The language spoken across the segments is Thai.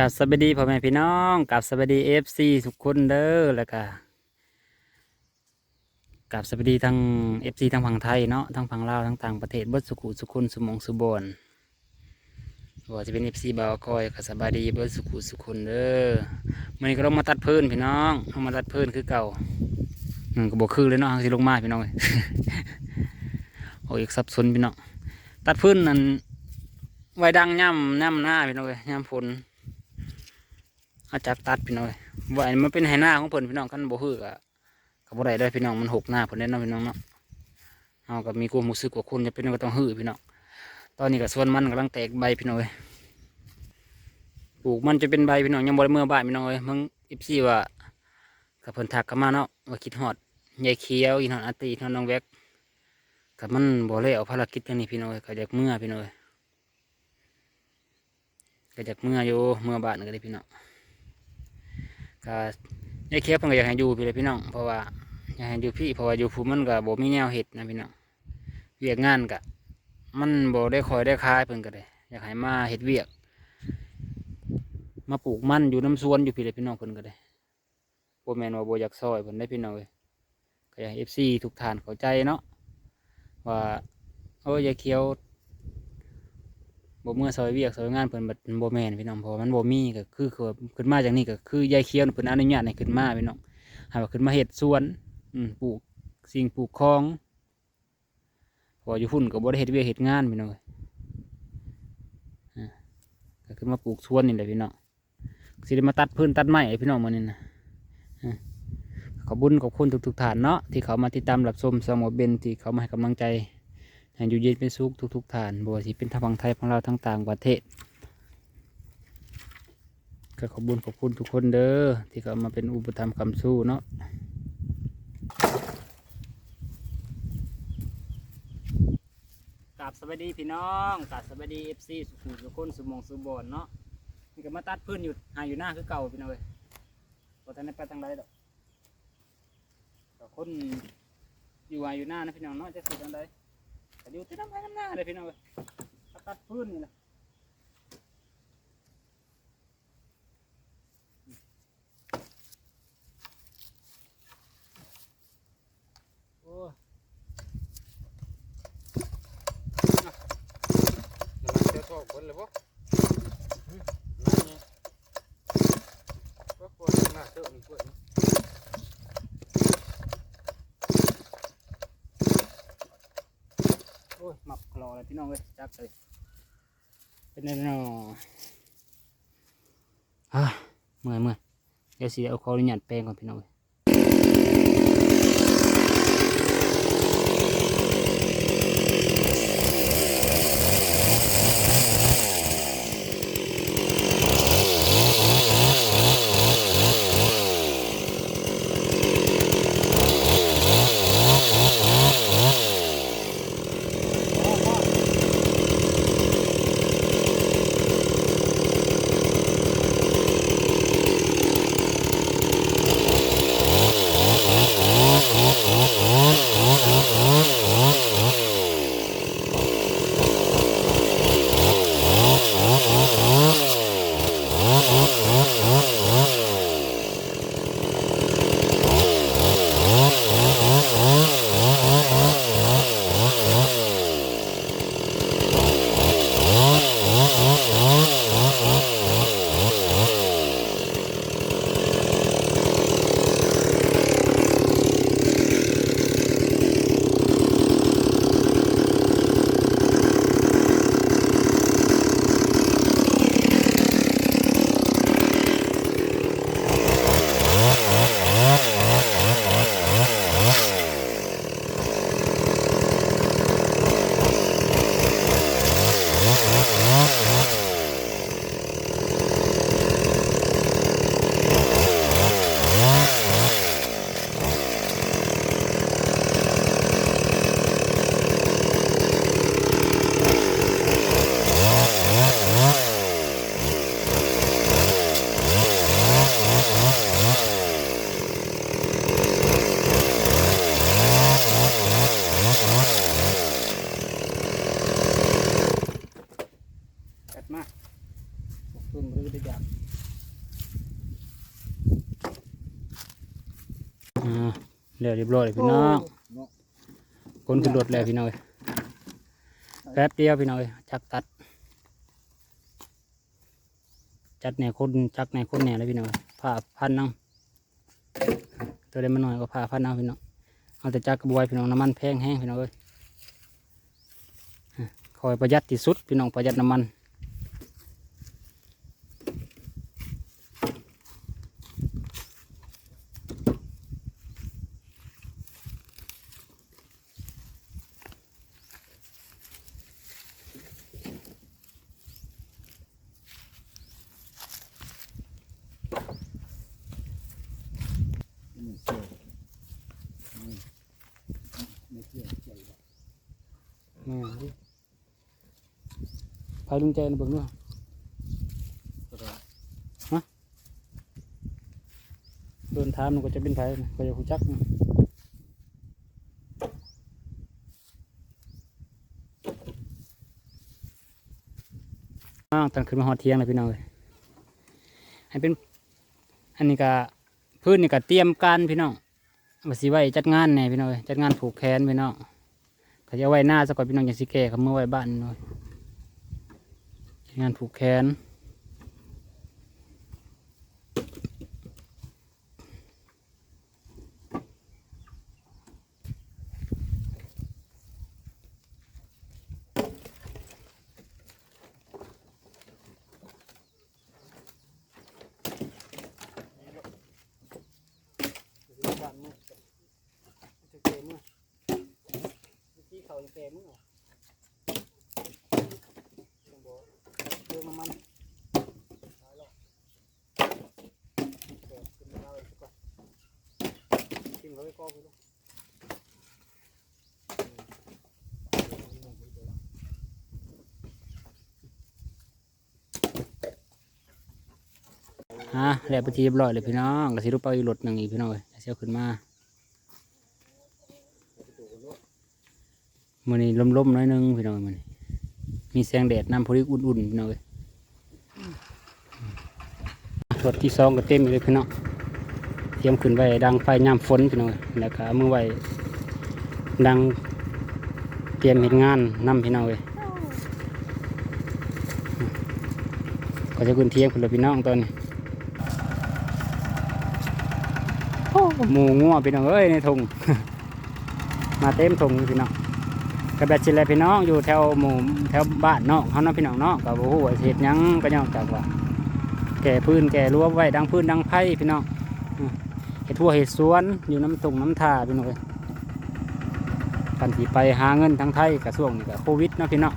กับสวัสดีพ่อแม่พี่น้องกับสวัสดีเอฟซีทุกคนเด้อแล้วก็กับสวัสดีทั้งเอฟซีทั้งฝั่งไทยเนาะทั้งฝั่งลาวทั้งต่างประเทศเบิดสุขุสุขุนสุมงสุบอนว่าจะเป็นเอฟซีบาวคอยกับสบายดีบดสุขุสุขุนเด้อมื่อนี้ก็ลงมาตัดพื้นพี่น้องลงมาตัดพื้นคือเก่าอืมก็บอกคือเลยเนาะสิลงมาพี่น้องเอ้ยโอ้ยสับสนพี่น้องตัดพื้นนั่นไว้ดังย่ำย่ำหน้าพี่น้องเอ้ยย่ำฝน อาจักตัดพี่น้องว่าอันมันเป็นไหหน้าของเพิ่นพี่น้องกันบ่ฮือก็ก็บ่ได้ได้พี่น้องมันหกหน้าเพิ่นได้เนาะพี่น้องเนาะเฮาก็มีความรู้สึกว่าคุณจะเป็นก็ต้องฮือพี่น้องตอนนี้ก็ส่วนมันกำลังแตกใบพี่น้องเอ้ยปลูกมันจะเป็นใบพี่น้องยังบ่ได้เมื่อบ้านพี่น้องเอ้ยมึง14ว่าก็เพิ่นทักกันมาเนาะว่าคิดฮอดยายเขียวอีนอนอาตีอีนอนน้องแวกก็มันบ่เลยเอาภารกิจกันนี่พี่น้องเอ้ยก็อยากเมื่อพี่น้องเอ้ยก็อยากเมื่ออยู่เมื่อบ้านก็ได้พี่น้อง ก็ยายเคียบเพิ่นก็อยากให้อยู่พี่เลยพี่น้อง เพราะว่าอยากให้อยู่พี่เพราะว่าอยู่ภูมันก็บ่มีแนวเห็ดนะพี่น้องเวียกงานก็มันบ่ได้คอยได้คายเพิ่นก็ได้อยากให้มาเฮ็ดเวียก มาปลูกมันอยู่น้ำสวนอยู่พี่เลยพี่น้องเพิ่นก็ได้บ่แม่นว่าบ่อยากซอยเพิ่นได้พี่น้องเอ้ยก็อยากให้ FC ทุกท่านเข้าใจเนาะว่าโอ้ยยายเคียว บ่เมื่อซอยเวียกซอยงานเพิ่นบัดบ่แม่นพี่น้องเพราะมันบ่มีก็คือคือขึ้นมาจากนี้ก็คือยายเคียวเพิ่นอนุญาตให้ขึ้นมาพี่น้องห้ว่าขึ้นมาเฮ็ดสวนอืมปลูกสิ่งปลูกของพออยู่พุ่นก็บ่ได้เฮ็ดเวียกเฮ็ดงานพี่น้องเอ้ยอ่าก็ขึ้นมาปลูกสวนนี่แหละพี่น้องสิได้มาตัดพื้นตัดไม้ให้พี่น้องมื้อนี้นะขอบุญขอบคุณทุกๆท่านเนาะที่เขามาติดตามรับชมสมอเบนที่เขามาให้กำลังใจ ให้อยู่เย็นเป็นสุขทุกๆท่านบ่ว่าสิเป็นทางฝั่งไทยของเราทั้งต่างประเทศ ก็ขอบคุญขอบคุณทุกคนเด้อที่เขามาเป็นอุปถัมภ์คำสู้เนาะกับสวัสดีพี่น้องกับสวัสดีเอฟซีสุขุมสุคนสุมงสุบอนเนาะนี่ก็มาตัดพื้นอยู่หาอยู่หน้าคือเก่าพี่น้องเอ้ยบ่ทันได้ไปทางใดดอกก็คนอยู่หาอยู่หน้านะพี่น้องเนาะจะสิทางใด ก็อยู่ที่น้ำไผ่น้ำหน้าเลยพี่น้องเอ้ยมาตัดพื้นนี่นะ โอ้ยน้ำมันจะทอกบนเลยบ่นั่นไงก็ควรหน้าเจอมีกล้วยเนาะโอเลยพี่น้องเลยจักเลยเป็นไงเนาะอะเมื่อยเมื่อยเดี๋ยวสิเอาขออนุญาตแปลงก่อนพี่น้องเลย เรียบเรียบร้อยเลยพี่น้องเนาะคนขึ้นรถแล้วพี่น้องเอ้ยแป๊บเดียวพี่น้องเอ้ยจักตัด จัดแหน่คนจักแหน่คนแหน่เลยพี่น้องเอ้ยผ้าพันเนาตัวเล็กมันน้อยก็ผ้าพันเอาพี่น้องเอาแต่จักกระบวยพี่น้องน้ำมันแพงแห้งพี่น้องเอ้ยอะคอยประหยัดที่สุดพี่น้องประหยัดน้ำมัน ไม่เชื่อไม่ไม่เชื่อใจหรอก แม่นดิ พายลุงใจนะเบิ่งด้วยก็ได้เดินทางมันก็จะเป็นไผนะก็จะหูจักนะอ้าวตอนขึ้นมาหอดเที่ยงเลยพี่น้องเลยให้เป็น อันนี้ก็พื้นนี่ก็เตรียมการพี่น้องว่าสิไว้จัดงานแหน่พี่น้องเอ้ยจัดงานผูกแขนพี่น้องเขาจะเอาไว้หน้าสักก่อนพี่น้องอย่างสิแก่เขาเมื่อไว้บ้านหน่อยจัด งานผูกแขนบ้านมึงจะเกมมึงที่เขาจะเกมมึงเหรอต้องบอกเรื่องน้ำมันตายแล้วเดี๋ยวขึ้นมาเอาอีกก่อนกินเขาไปกองไปลูก ฮะแล้วไปทีเรียบร้อยเลยพี่น้องก็สิรูปเอาอีกรถหนึ่งอีกพี่น้องเอ้ยเสียวขึ้นมามื่อนี้ลมๆน้อยหนึงพี่น้องมื่อนี้มีแสงแดดน้ำพอดีอุ่นๆพี่น้องเอ้ยรถที่สองก็เต็มเลยพี่น้องเตรียมขึ้นไว้ดังไฟยามฝนพี่น้องเอ้ยแล้วก็เมือไว้ดังเตรียมเห็นงานนำพี่น้องเอ้ยก็จะขึ้นเที่ยงคุณเลยพี่น้องตอนนี้ โอ้ หมูงัวพี่น้องเอ้ยในถุงมาเต็มถุงพี่น้องกระแบบชิแลพี่น้องอยู่แถวหมู่แถวบ้านเนาะเขาเนาะพี่น้องเนาะกับโอ้โหเห็ดยังก็ย่องจากว่าแก่พื้นแก่รั้วไว้ดังพื้นดังไผ่พี่น้องเห็ดทั่วเห็ดสวนอยู่น้ำตุงน้ำท่าพี่น้องกันที่ไปหาเงินทั้งไทยกับช่วงนี้กับโควิดเนาะพี่น้อง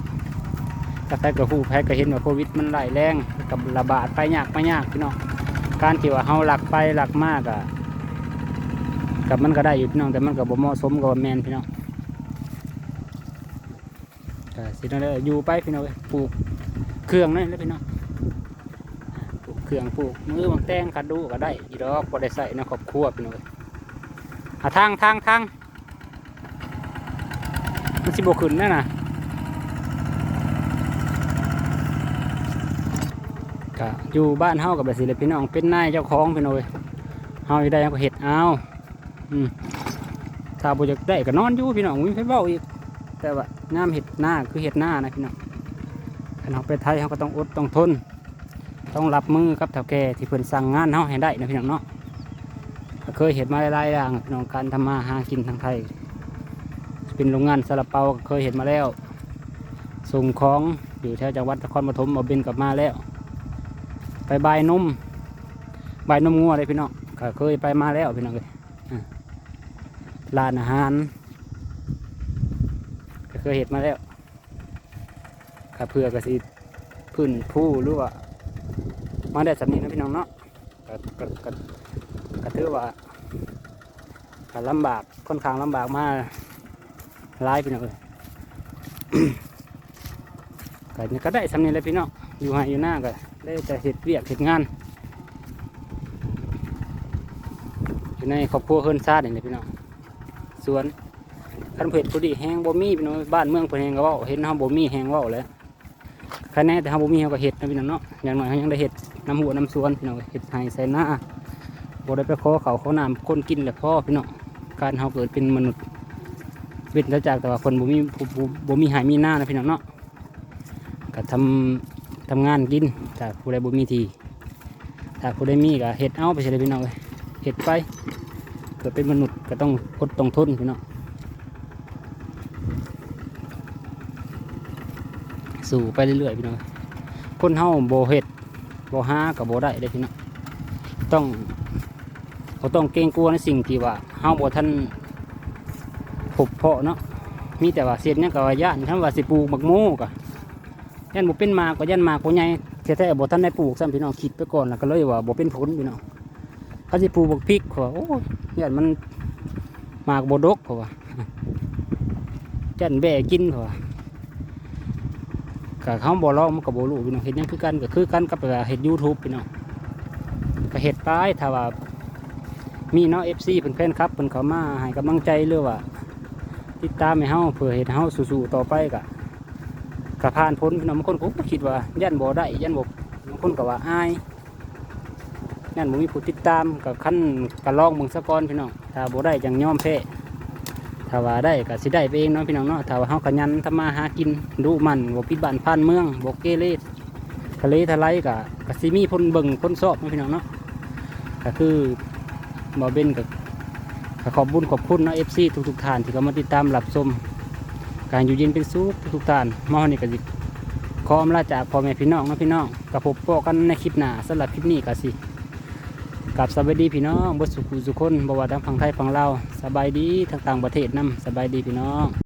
กระแทกกับผู้แพ้ก็เห็นว่าโควิดมันไหลแรงกับระบาดไปยากไปยากพี่น้องการที่ว่าเฮาหลักไปหลักมากอะ กับมันก็ได้อยู่พี่น้องแต่มันก็บ่เหมาะสมกับแมนพี่น้องก็สินั่นแหละอยู่ไปพี่น้องปลูกเครื่องนั่นแหละพี่น้องปลูกเครื่องปลูกมือบางแตงคัดดูก็ได้อีดอกพอได้ใส่นครอบครัวพี่น้องเอ้ยหาทางทางทางมันสิบขึ้นแน่น่ะก็อยู่บ้านเฮากับแบบสิเลยพี่น้องเป็นนายเจ้าของพี่น้องเอ้ยเฮาอยู่ได้ก็เฮ็ดเอา ถ้าบ่อยากได้ก็นอนอยู่พี่น้องมีไฟเบ้าอีก แต่ว่างามเห็ดหน้าคือเห็ดหน้านะพี่น้องคันเราไปไทยเขาก็ต้องอดต้องทน ต้องรับมือกับเถ่าแก่ที่เพิ่นสั่งงานเฮาให้ได้นะพี่น้องเนาะเคยเห็นมาหลายอย่างพี่น้องการทำมาหากินทางไทย เป็นโรงงานซาลาเปาเคยเห็นมาแล้ว ส่งของอยู่แถวจังหวัดนครปฐมเอาบินกลับมาแล้ว ไปบายนมบายนมงัวเลยพี่น้องเคยไปมาแล้วพี่น้องเลย ร้านอาหารก็เคยเห็นมาแล้วข้าเพื่อกสิพื้นผู้หรือว่ามาได้สำนีนะพี่น้องเนาะก็ก็ก็ก็ถือว่าก็ลำบากค่อนข้างลำบากมากร้ายพี่น้องเลยก็นี่ก็ได้สำนีเลยพี่น้องอยู่ให้อยู่หน้าก็ได้แต่เห็ดเวียกเห็ดงานอยู่ในครอบครัวเฮิร์นซาดนี่แหละพี่น้อง สวนคันเผ็ดพอดีแห้งบ่มีพี่น้องบ้านเมืองเพิ่นแห้งก็เว้าเห็นเฮาบ่มีแห้งเว้าแล้วคะแนนแต่เฮาบ่มีเฮาก็เฮ็ดนะพี่น้องเนาะอย่างน้อยเฮายังได้เฮ็ดน้ำหัวน้ำสวนพี่น้องเห็ดไห้ใส่หน้าบ่ได้ไปขอเขาเขาน้ำคนกินแหละพ่อพี่น้องการเฮาเกิดเป็นมนุษย์เป็นแล้วจากแต่ว่าคนบ่มีบ่มีหายมีหน้านะพี่น้องเนาะก็ทำทำงานกินถ้าผู้ใดบ่มีทีถ้าผู้ใดมีก็เฮ็ดเอาไปเฉยเลยพี่น้องเอ้ยเฮ็ดไป เกิดเป็นมนุษย์ก็ต้องอดต้องทนพี่น้องสู่ไปเรื่อยๆพี่น้องคนเฮาโบเฮ็ดโบหากับโบได้เด้พี่น้องต้องเราต้องเกรงกลัวในสิ่งที่ว่าเฮาบ่ทันพบเพาะเนาะมีแต่ว่าเสียดเนี่ยกับว่าย่านคำว่าสิปลูกบักโมกะย่านบ่เป็นหมากก็ย่านหมากบ่ใหญ่แท้ๆบ่ทันได้ปลูกซ้ำพี่น้องคิดไปก่อนแล้วก็เลยว่าบ่เป็นผลพี่น้อง เขาสิปลูกบักพริกเขาว่าโอ้ยย่านมันหมากบดกเขาว่าย่นแบ่กินเขาว่าก็เขาบ่ลองมันก็บ่รู้พี่น้องเห็นยังคือกันก็คือกันกับเห็ด YouTube พี่น้องก็เห็ดไปถ้าว่ามีเนาะ FC เพิ่นแฟนคลับเพิ่นเขามาให้กำลังใจหรือว่าติดตามให้เฮาเพื่อเฮ็ดให้เฮาสู้ๆต่อไปก็ก็ผ่านพ้นพี่น้องบางคนก็คิดว่ายันบ่ได้ยันบ่บางคนก็ว่าอาย ยันบ่มีผู้ติดตามก็คันก็ลองเบิ่งซะกอนพี่น้องถ้าบ่ได้จังยอมแพ้ถ้าว่าได้ก็สิได้ไปเองเนาะพี่น้องเนาะถ้าว่าเฮาขยันทำมาหากินดูมันบ่ปิดบ้านผ่านเมืองบ่เกเรทะเลทลายก็ก็สิมีคนเบิ่งคนชอบเนาะพี่น้องเนาะก็คือบ่เบนก็ก็ขอบบุญขอบคุณเนาะ FC ทุกๆท่านที่เข้ามาติดตามรับชมการอยู่เย็นเป็นสุขทุกๆท่านมาวันนี้ก็สิขออำลาจากพ่อแม่พี่น้องเนาะพี่น้องกับพบปะกันในคลิปหน้าสำหรับคลิปนี้ก็สิ กับสบายดีพี่น้องบสุขุสุคนบว่าทั้งฝั่งไทยฝั่งลาวสบายดีทั้งต่างประเทศนํสบายดีพี่น้อง